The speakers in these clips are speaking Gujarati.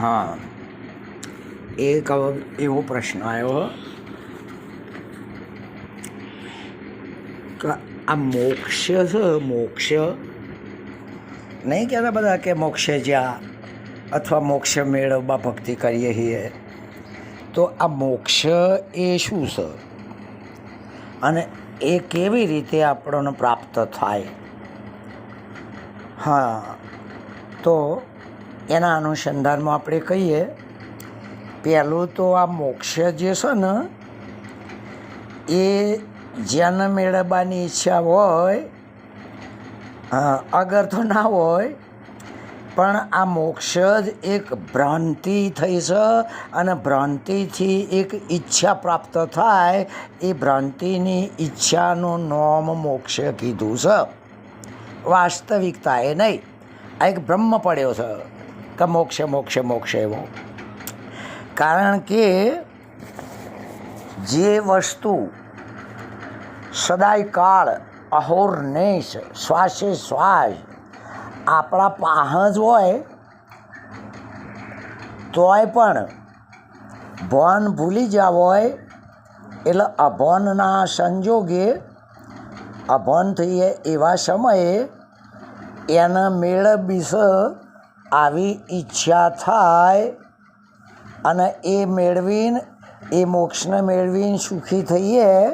હા. એક એવો પ્રશ્ન આવ્યો. કે આ મોક્ષ છે મોક્ષ. નહીં કહેતા બધા કે મોક્ષે જ્યાં અથવા મોક્ષ મેળવવા ભક્તિ કરીએ છીએ. તો આ મોક્ષ એ શું છે? અને એ કેવી રીતે આપણને પ્રાપ્ત થાય? હા. તો એના અનુસંધાનમાં આપણે કહીએ, પહેલું તો આ મોક્ષ જે છે ને, એ જેને મેળવવાની ઈચ્છા હોય અગર તો ના હોય, પણ આ મોક્ષ જ એક ભ્રાંતિ થઈ છે અને ભ્રાંતિથી એક ઈચ્છા પ્રાપ્ત થાય, એ ભ્રાંતિની ઈચ્છાનું નામ મોક્ષ કીધું છે. વાસ્તવિકતા એ નહીં, આ એક બ્રહ્મ પડ્યો છે. કે મોક્ષ મોક્ષ, મોક્ષે એવો. કારણ કે જે વસ્તુ સદાય કાળ અહોરનેશ શ્વાસે શ્વાસ આપણા પાહ જ હોય, તોય પણ ભવન ભૂલી જાવ હોય, એટલે અભણના સંજોગે અભણ થઈએ એવા સમયે એના મેળવીશ આવી ઈચ્છા થાય અને એ મેળવીને, એ મોક્ષને મેળવીને સુખી થઈએ,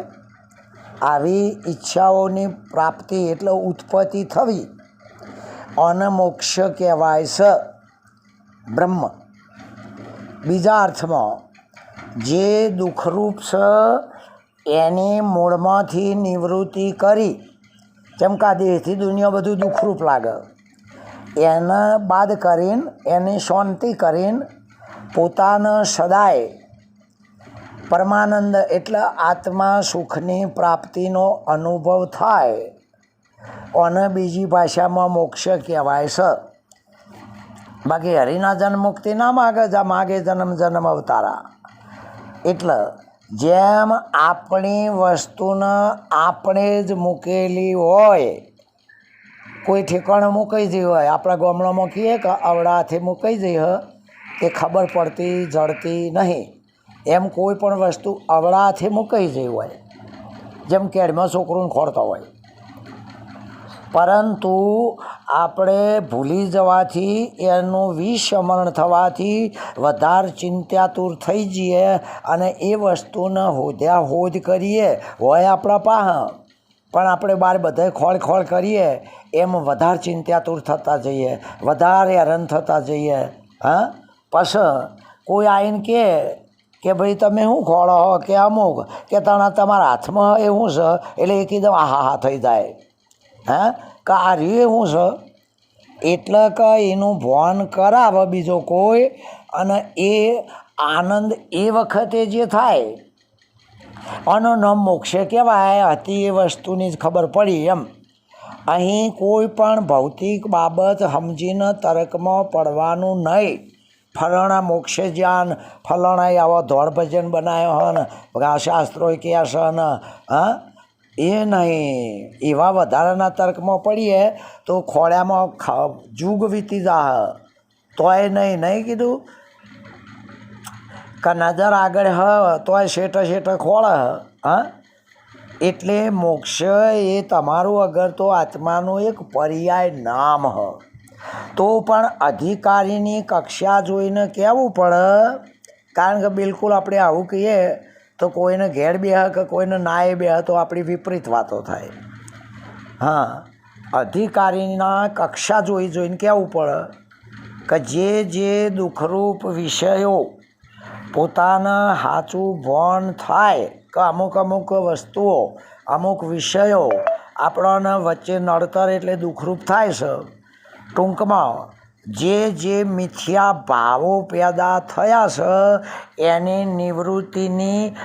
આવી ઈચ્છાઓની પ્રાપ્તિ એટલે ઉત્પત્તિ થવી. અને મોક્ષ કહેવાય છે બ્રહ્મ. બીજા અર્થમાં, જે દુઃખરૂપ છે એની મૂળમાંથી નિવૃત્તિ કરી. જેમ કે આ દેહથી દુનિયા બધું દુઃખરૂપ લાગે. એને બાદ કરીને, એની શાંતિ કરીને પોતાને સદાય પરમાનંદ એટલે આત્મા સુખની પ્રાપ્તિનો અનુભવ થાય. અને બીજી ભાષામાં મોક્ષ કહેવાય છે. બાકી હરિના જન્મુક્તિ ના માગે જા માગે જન્મ જન્મ અવતારા. એટલે જેમ આપણી વસ્તુને આપણે જ મૂકેલી હોય કોઈ ઠેકાણે મૂકાઈ જઈ હોય. આપણા ગામડામાં કહીએ કે અવડાથી મૂકાઈ જઈ હ, તે ખબર પડતી, જડતી નહીં. એમ કોઈ પણ વસ્તુ હાથે મૂકાઈ જઈ હોય. જેમ કેડમાં છોકરોને ખોરતા હોય. પરંતુ આપણે ભૂલી જવાથી એનું વિસ્મરણ થવાથી વધારે ચિંતાતુર થઈ જઈએ અને એ વસ્તુને હોદ્યા હોદ કરીએ. હોય આપણા પાહ. પણ આપણે બહાર બધાય ખોળ ખોળ કરીએ, એમ વધારે ચિંતાતુર થતા જઈએ, વધારે હેરાન થતા જઈએ, હા? પછી કોઈ આવીને કહે કે ભાઈ તમે શું ખોળો હો કે અમુક, કે તણા તમારા હાથમાં એ શું છે, એટલે એકદમ આહા હા થઈ જાય. હા? કે, આ રહ્યું શું છે? એટલે કે એનું ભાન કરાવે બીજો કોઈ, અને એ આનંદ એ વખતે જે થાય આનો નામ મોક્ષ કહેવાય. હતી એ વસ્તુની જ ખબર પડી એમ. અહીં કોઈ પણ ભૌતિક બાબત સમજીને તર્કમાં પડવાનું નહીં. ફલાણા મોક્ષે જ્ઞાન ફલાણા આવો ધોળ ભજન બનાવ્યો હન ને શાસ્ત્રો ક્યાં છે ને હા? એ નહીં. એવા વધારાના તર્કમાં પડીએ તો ખોળામાં જુગ વીતી જા તોય નહીં નહીં કીધું? કે નજર આગળ હ, તોય શેઠ શેઠ ખોળ હ એટલે મોક્ષ એ તમારું અગર તો આત્માનું એક પર્યાય નામ હ. તો પણ અધિકારીની કક્ષા જોઈને કહેવું પડે? કારણ કે બિલકુલ આપણે આવું કહીએ તો કોઈને ઘેર બેહ કે કોઈને નાય બેહ તો આપણી વિપરીત વાતો થાય. હા, અધિકારીના કક્ષા જોઈ જોઈને કહેવું પડે? કે જે જે દુઃખરૂપ વિષયો પોતાના સાચું ભણ થાય કે અમુક અમુક વસ્તુઓ, અમુક વિષયો આપણને વચ્ચે નડતર એટલે દુઃખરૂપ થાય છે. ટૂંકમાં, જે જે મિથ્યા ભાવો પેદા થયા છે, એની નિવૃત્તિની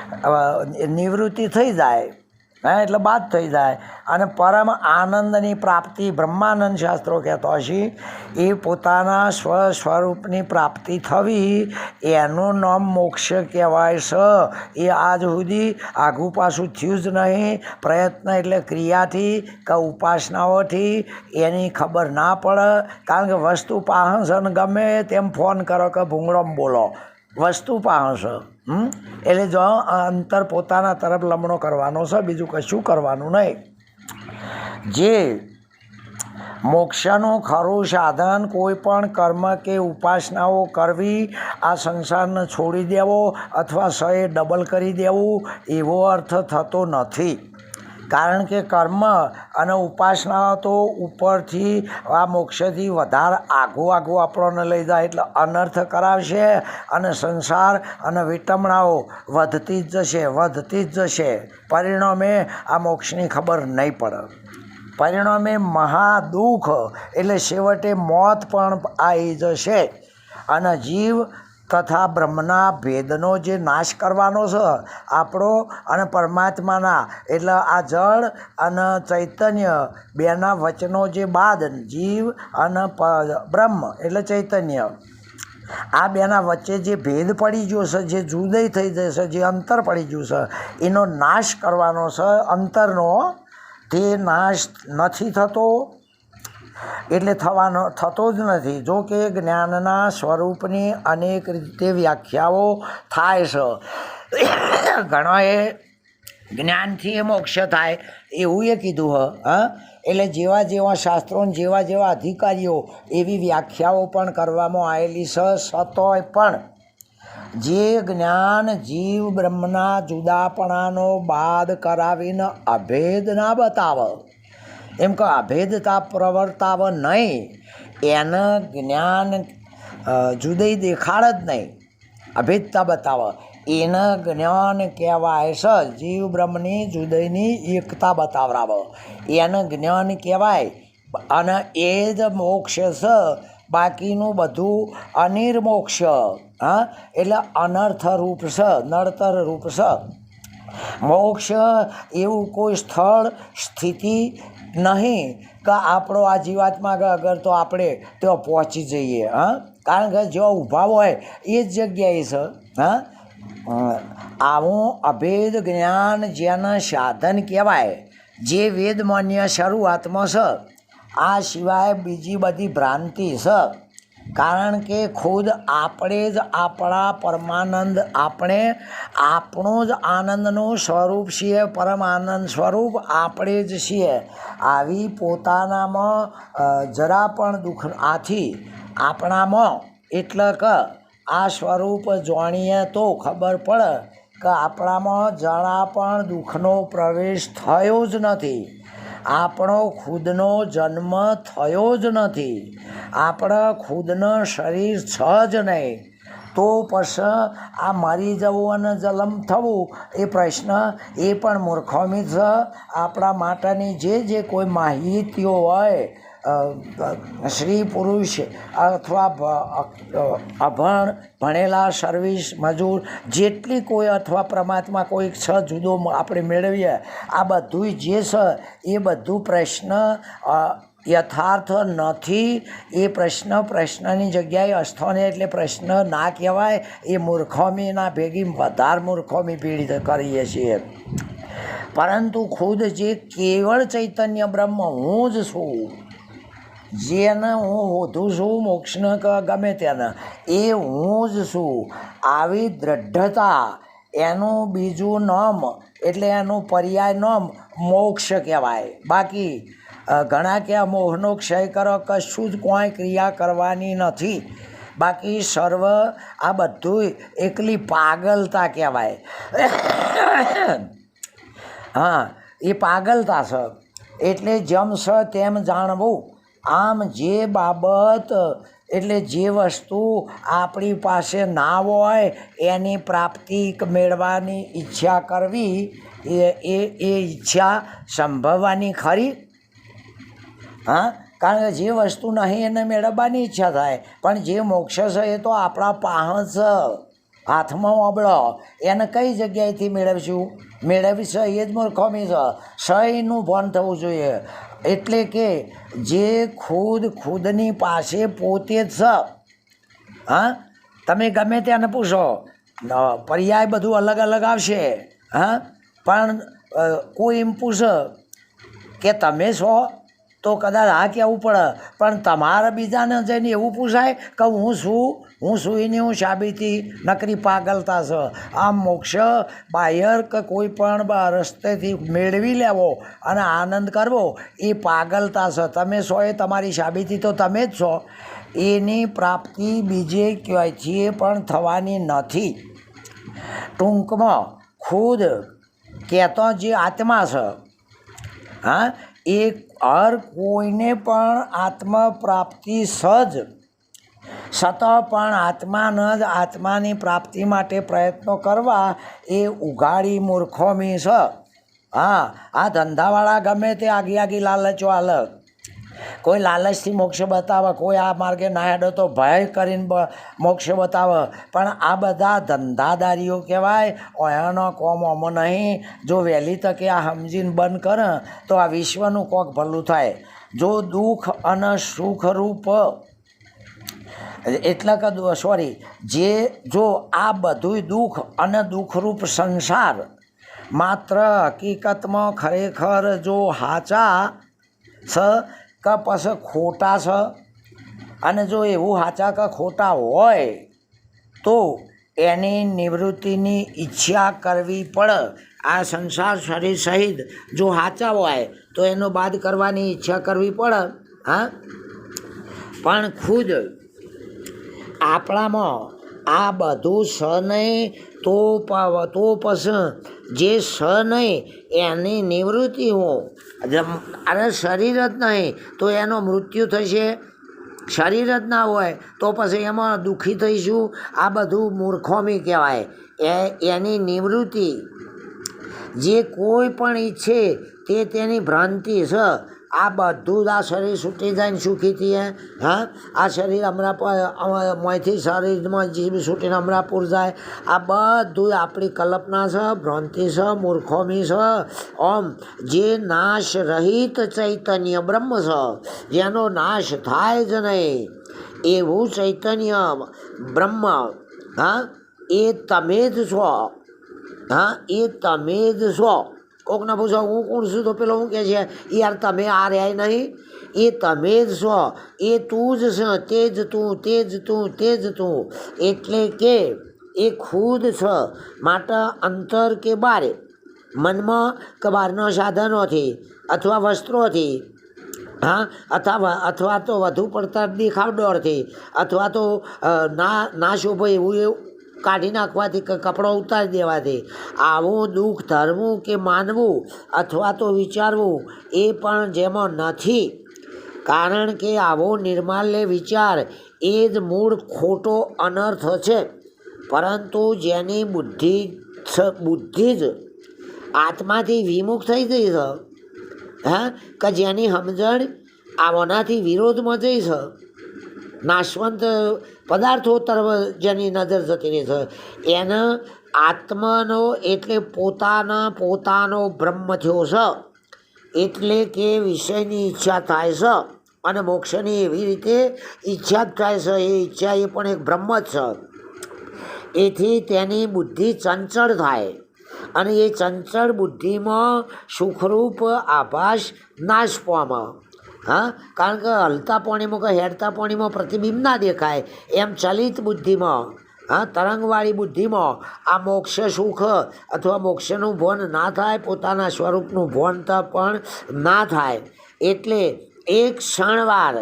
નિવૃત્તિ થઈ જાય. હા? એટલે બાદ થઈ જાય. અને પરમ આનંદની પ્રાપ્તિ બ્રહ્માનંદ શાસ્ત્રો કહેતો હશે. એ પોતાના સ્વ સ્વરૂપની પ્રાપ્તિ થવી એનું નામ મોક્ષ કહેવાય છે એ આજ સુધી આઘું પાછું થયું જ નહીં. પ્રયત્ન એટલે ક્રિયાથી કે ઉપાસનાઓથી એની ખબર ના પડે. કારણ કે વસ્તુ પાહન ગમે તેમ ફોન કરો કે ભૂંગળોમાં બોલો. વસ્તુ પાહસ હમ? એટલે જો અંતર પોતાના તરફ લમણો કરવાનો છે, બીજું કશું કરવાનું નહીં. જે મોક્ષનું ખરું સાધન કોઈ પણ કર્મ કે ઉપાસનાઓ કરવી, આ સંસારને છોડી દેવો અથવા સએ ડબલ કરી દેવું, એવો અર્થ થતો નથી. કારણ કે કર્મ અને ઉપાસના તો ઉપરથી આ મોક્ષથી વધારે આઘું આઘું આપણને લઈ જાય એટલે અનર્થ કરાવશે અને સંસાર અને વિટમણાઓ વધતી જ જશે, વધતી જ જશે. પરિણામે આ મોક્ષની ખબર નહીં પડે. પરિણામે મહાદુઃખ એટલે છેવટે મોત પણ આવી જશે. અને જીવ તથા બ્રહ્મના ભેદનો જે નાશ કરવાનો છે, આપણો અને પરમાત્માના, એટલે આ જળ અને ચૈતન્ય બેના વચનો જે બાદ જીવ અને બ્રહ્મ એટલે ચૈતન્ય. આ બેના વચ્ચે જે ભેદ પડી ગયો છે, જે જુદય થઈ જશે, જે અંતર પડી ગયું છે, એનો નાશ કરવાનો છે અંતરનો. તે નાશ નથી થતો. એટલે થવાનો, થતો જ નથી. જો કે જ્ઞાનના સ્વરૂપની અનેક રીતે વ્યાખ્યાઓ થાય છે. ઘણાએ જ્ઞાનથી એ મોક્ષ થાય એવું એ કીધું હ, હા? એટલે જેવા જેવા શાસ્ત્રોને જેવા જેવા અધિકારીઓ એવી વ્યાખ્યાઓ પણ કરવામાં આવેલી છે સતોય પણ. જે જ્ઞાન જીવ બ્રહ્મના જુદાપણાનો બાદ કરાવીને અભેદ ના બતાવે. એમ કે અભેદતા પ્રવર્તાવ નહીં. એને જ્ઞાન જુદી દેખાડ જ નહીં. અભેદતા બતાવે. એને જ્ઞાન કહેવાય છે, જીવ બ્રહ્મની જુદયની એકતા બતાવરાવો. એને જ્ઞાન કહેવાય અને એ જ મોક્ષ છે, બાકીનું બધું અનિર્મોક્ષ. હા? એટલે અનર્થ રૂપ છે, નડતર રૂપ છે. મોક્ષ એવું કોઈ સ્થળ, સ્થિતિ નહીં કે આપણો આ જીવાત્મા અગર તો આપણે ત્યાં પહોંચી જઈએ, હા? કારણ કે જો ઊભા હોય એ જ જગ્યાએ છે, હા? આવું અભેદ જ્ઞાન જેના સાધન કહેવાય, જે વેદમાન્ય શરૂઆતમાં છે. આ સિવાય બીજી બધી ભ્રાંતિ છે. કારણ કે ખુદ આપણે જ આપણા પરમાનંદ, આપણે આપણો જ આનંદનું સ્વરૂપ છીએ પરમ આનંદ સ્વરૂપ આપણે જ છીએ. આવી પોતાનામાં જરા પણ દુઃખ આથી આપણામાં એટલે કે, આ સ્વરૂપ જાણીએ તો ખબર પડે કે આપણામાં જરા પણ દુઃખનો પ્રવેશ થયો જ નથી. આપણો ખુદનો જન્મ થયો જ નથી. આપણા ખુદનું શરીર છ જ નહીં. તો પછી આ મરી જવું અને જલમ થવું એ પ્રશ્ન એ પણ મૂર્ખોમી છે આપણા માટેની જે જે કોઈ માહિતીઓ હોય સ્ત્રી પુરુષ અથવા અભણ, ભણેલા, સર્વિસ, મજૂર, જેટલી કોઈ અથવા પરમાત્મા કોઈક છ જુદો આપણે મેળવીએ, આ બધું જે છે એ બધું પ્રશ્ન યથાર્થ નથી. એ પ્રશ્ન પ્રશ્નની જગ્યાએ અસ્થાને એટલે પ્રશ્ન ના કહેવાય. એ મૂર્ખોમીના ભેગી વધારે મૂર્ખોમી પીડિત કરીએ છીએ. પરંતુ ખુદ જે કેવળ ચૈતન્ય બ્રહ્મ હું જ છું જેને હું હોધું છું, મોક્ષને કે ગમે તેને. એ હું જ છું. આવી દ્રઢતા, એનું બીજું નામ, એટલે એનું પર્યાય નામ મોક્ષ કહેવાય. બાકી ઘણા કે મોહનો ક્ષય કરો, કશું જ કોઈ ક્રિયા કરવાની નથી. બાકી સર્વ આ બધું એકલી પાગલતા કહેવાય. હા, એ પાગલતા છે. એટલે જેમ તેમ જાણવું. આમ જે બાબત, એટલે જે વસ્તુ આપણી પાસે ના હોય, એની પ્રાપ્તિ મેળવાની ઈચ્છા કરવી, એ એ એ ઈચ્છા સંભવવાની ખરી? હા? કારણ કે જે વસ્તુ નહીં એને મેળવવાની ઈચ્છા થાય. પણ જે મોક્ષ છે એ તો આપણા પાહ છે. હાથમાં ઓબળો. એને કઈ જગ્યાએથી મેળવીશું? મેળવી છે એ જ મૂર્ખોમી છે સહીનું ભાન થવું જોઈએ. એટલે કે જે ખુદ ખુદની પાસે પોતે જ છે હા? તમે ગમે તેને પૂછો. પર્યાય બધું અલગ અલગ આવશે. હા? પણ કોઈ એમ પૂછે કે તમે છો? તો કદાચ હા કહેવું પડે. પણ તમારે બીજાને જઈને એવું પૂછાય કે હું છું? હું સુઈની હું સાબિતી નકરી પાગલતા છે આમ મોક્ષ બાહ્યર કે કોઈ પણ રસ્તેથી મેળવી લેવો અને આનંદ કરવો, એ પાગલતા છે તમે છો એ તમારી સાબિતી તો તમે જ છો. એની પ્રાપ્તિ બીજે ક્યાંયથી પણ થવાની નથી. ટૂંકમાં ખુદ કહેતો જે આત્મા છે હા, એ હર કોઈને પણ આત્મ પ્રાપ્તિ સજ છતાં પણ આત્માન જ આત્માની પ્રાપ્તિ માટે પ્રયત્નો કરવા એ ઉઘાડી મૂર્ખોમી છે હા, આ ધંધાવાળા ગમે તે આગી આગી લાલચો આલ. કોઈ લાલચથી મોક્ષ બતાવે, કોઈ આ માર્ગે ના હેડો તો ભય કરીને મોક્ષ બતાવે. પણ આ બધા ધંધાદારીઓ કહેવાય, ઓયાનો કોમ ઓમો નહીં. જો વહેલી તકે આ સમજીને બંધ કરે, તો આ વિશ્વનું કોક ભલું થાય. જો દુઃખ અને સુખરૂપ એટલે કે સોરી જે જો આ બધુંય દુઃખ અને દુઃખરૂપ સંસાર માત્ર હકીકતમાં ખરેખર જો હાચા છે કે પછી ખોટા છે અને જો એવું હાચા કે ખોટા હોય, તો એની નિવૃત્તિની ઈચ્છા કરવી પડે. આ સંસાર શરીર સહિત જો હાચા હોય, તો એનો બાદ કરવાની ઈચ્છા કરવી પડે, હા? પણ ખુદ આપણામાં આ બધું સ નહીં, તો તો પછી જે સ નહીં, એની નિવૃત્તિ હો. અરે શરીર જ નહીં, તો એનો મૃત્યુ થશે. શરીર જ ના હોય, તો પછી એમાં દુઃખી થઈશું. આ બધું મૂર્ખોમી કહેવાય. એ, એની નિવૃત્તિ. જે કોઈ પણ ઈચ્છે, તે તેની ભ્રાંતિ છે આ બધું જ આ શરીર છૂટી જાય ને સુખી થઈએ, હા? આ શરીર હમણાં મોંથી શરીરમાં જીભ છૂટીને હમણાં પૂર જાય. આ બધું આપણી કલ્પના છે, ભ્રાંતિ છે, મૂર્ખોમી છે. ઓમ, જે નાશ રહિત ચૈતન્ય બ્રહ્મ છે, જેનો નાશ થાય જ નહીં. એવું ચૈતન્ય બ્રહ્મ, હા? એ તમે જ છો, હા? એ તમે જ છો. કોકને પૂછો, હું કોણ છું? તો પેલો શું કહે છે, યાર, તમે આ રહ્યા નહીં. એ તમે જ છો. એ તું જ છે. તે જ તું, તે જ તું, તે જ તું. એટલે કે એ ખુદ છે. માટે અંતર કે બારે? મનમાં કે બહારના સાધનોથી અથવા વસ્ત્રોથી? હા? અથવા અથવા તો વધુ પડતા દેખાવડોરથી અથવા તો ના ના શોભે એવું એવું કાઢી નાખવાથી કે કપડો ઉતારી દેવાથી. આવું દુઃખ ધરવું કે માનવું અથવા તો વિચારવું, એ પણ જેમાં નથી. કારણ કે આવો નિર્માલ્ય વિચાર એ જ મૂળ ખોટો અનર્થ છે. પરંતુ જેની બુદ્ધિ બુદ્ધિ જ આત્માથી વિમુખ થઈ ગઈ છે હા? કે જેની સમજણ આવનાથી વિરોધમાં જઈ છે નાશવંત પદાર્થો તરફ જેની નજર જતી રહી છે. એને આત્માનો એટલે પોતાના, પોતાનો બ્રહ્મ થયો છે. એટલે કે વિષયની ઈચ્છા થાય છે અને મોક્ષની એવી રીતે ઈચ્છા જ થાય છે. એ ઈચ્છા એ પણ એક બ્રહ્મ જ છે. એથી તેની બુદ્ધિ ચંચળ થાય અને એ ચંચળ બુદ્ધિમાં સુખરૂપ આભાસ નાશ પામે. હા? કારણ કે હલતા પાણીમાં કે હેરતા પાણીમાં પ્રતિબિંબ ના દેખાય. એમ ચલિત બુદ્ધિમાં, હા, તરંગવાળી બુદ્ધિમાં આ મોક્ષ સુખ અથવા મોક્ષનું ભોન ના થાય, પોતાના સ્વરૂપનું ભોન પણ ના થાય. એટલે એક ક્ષણવાર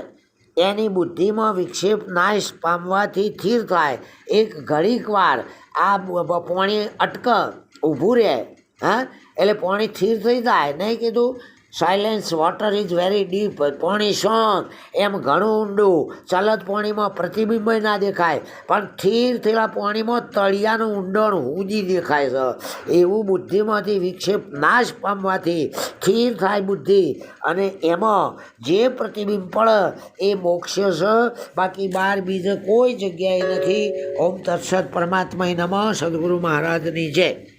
એની બુદ્ધિમાં વિક્ષેપ નાશ પામવાથી થીર થાય. એક ઘડીક વાર આ પાણી અટક, ઊભું રહે, હા? એટલે પાણી થીર થઈ જાય. નહીં કીધું? Silence water is very deep પાણી શાંત. એમ ઘણું ઊંડું. ચલત પાણીમાં પ્રતિબિંબ ના દેખાય. પણ સ્થિર થયેલા પાણીમાં તળિયાનું ઊંડણ ઊંજી દેખાય છે. એવું બુદ્ધિમાંથી વિક્ષેપ નાશ પામવાથી સ્થિર થાય બુદ્ધિ. અને એમાં જે પ્રતિબિંબ પડે એ મોક્ષ છે. બાકી બાર બીજે કોઈ જગ્યાએ નથી. ઓમ તત્સદ પરમાત્મા નમઃ. સદગુરુ મહારાજની જય.